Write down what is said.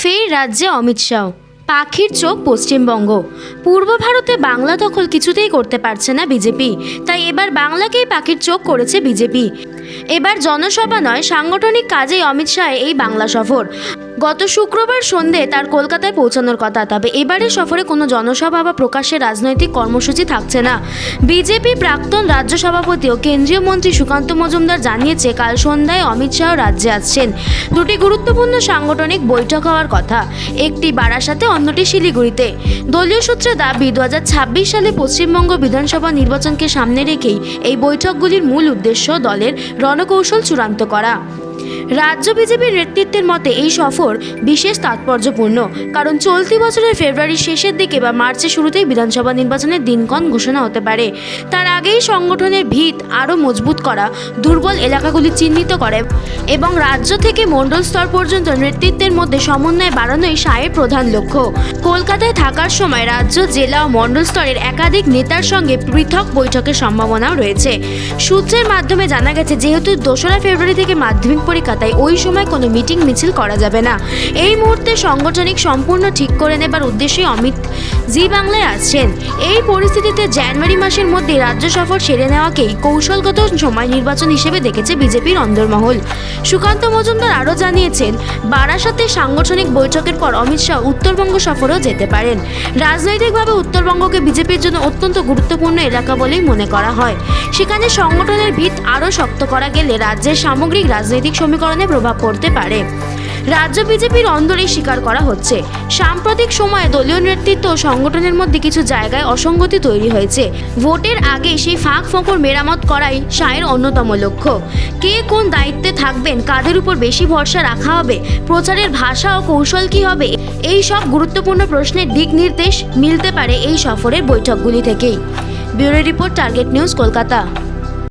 ফের রাজ্যে অমিত শাহ। পাখির চোখ পশ্চিমবঙ্গ। পূর্ব ভারতে বাংলা দখল কিছুতেই করতে পারছে না বিজেপি। তাই এবার বাংলাকেই পাখির চোখ করেছে বিজেপি। এবার জনসভা নয়, সাংগঠনিক কাজেই অমিত শাহ এই বাংলা সফর। গত শুক্রবার সন্ধে তার কলকাতায় পৌঁছানোর কথা, তবে এবারের সফরে কোনো জনসভা বা প্রকাশ্যে রাজনৈতিক কর্মসূচি থাকছে না। বিজেপি প্রাক্তন রাজ্য সভাপতি ও কেন্দ্রীয় মন্ত্রী সুকান্ত মজুমদার জানিয়েছে, কাল সন্ধ্যায় অমিত শাহ রাজ্যে আসছেন। দুটি গুরুত্বপূর্ণ সাংগঠনিক বৈঠক হওয়ার কথা, একটি বারাসাতে, অন্যটি শিলিগুড়িতে। দলীয় সূত্রে দাবি দু হাজার ছাব্বিশ সালে পশ্চিমবঙ্গ বিধানসভা নির্বাচনকে সামনে রেখেই এই বৈঠকগুলির মূল উদ্দেশ্য দলের রণকৌশল চূড়ান্ত করা। রাজ্য বিজেপির নেতৃত্বের মতে এই সফর বিশেষ তাৎপর্যপূর্ণ, কারণ চলতি বছরের ফেব্রুয়ারির শেষের দিকে বা মার্চের শুরুতেই বিধানসভা নির্বাচনের দিনক্ষণ ঘোষণা হতে পারে। তার আগেই সংগঠনের ভিত আরও মজবুত করা দুর্বল এলাকাগুলি চিহ্নিত করে এবং রাজ্য থেকে মণ্ডল স্তর পর্যন্ত নেতৃত্বের মধ্যে সমন্বয় বাড়ানোই সায়ের প্রধান লক্ষ্য। কলকাতায় থাকার সময় রাজ্য, জেলা ও মণ্ডল স্তরের একাধিক নেতার সঙ্গে পৃথক বৈঠকের সম্ভাবনাও রয়েছে। সূত্রের মাধ্যমে জানা গেছে, যেহেতু দোসরা ফেব্রুয়ারি থেকে মাধ্যমিক পরীক্ষা তাই ওই সময় কোনো মিটিং মিছিল করা যাবে না। এই মুহূর্তে সাংগঠনিক সম্পূর্ণ ঠিক করে নেবার উদ্দেশ্যে অমিত জি বাংলায় আসছেন। এই পরিস্থিতিতে জানুয়ারি মাসের মধ্যে রাজ্য সফর সেরে নেওয়াকেই কৌশলগত সময় নির্বাচন হিসেবে দেখেছে বিজেপির অন্দরমহল। সুকান্ত মজুমদার আরও জানিয়েছেন, বারাসাতে সাংগঠনিক বৈঠকের পর অমিত শাহ উত্তরবঙ্গ সফরেও যেতে পারেন। রাজনৈতিকভাবে উত্তরবঙ্গকে বিজেপির জন্য অত্যন্ত গুরুত্বপূর্ণ এলাকা বলেই মনে করা হয়। সেখানে সংগঠনের ভিত আরও শক্ত করা গেলে রাজ্যের সামগ্রিক রাজনৈতিক সমীকরণে প্রভাব পড়তে পারে। রাজ্য বিজেপির অন্দরেই স্বীকার করা হচ্ছে। সাম্প্রতিক সময়ে দলীয় নেতৃত্ব ও সংগঠনের মধ্যে কিছু জায়গায় অসঙ্গতি তৈরি হয়েছে। ভোটের আগে সেই ফাঁক ফোঁকর মেরামত করাই সায়ের অন্যতম লক্ষ্য। কে কোন দায়িত্বে থাকবেন, কাদের উপর বেশি ভরসা রাখা হবে, প্রচারের ভাষা ও কৌশল কী হবে, এই সব গুরুত্বপূর্ণ প্রশ্নের দিক নির্দেশ মিলতে পারে এই সফরের বৈঠকগুলি থেকেই। Bureau report, target news, Kolkata.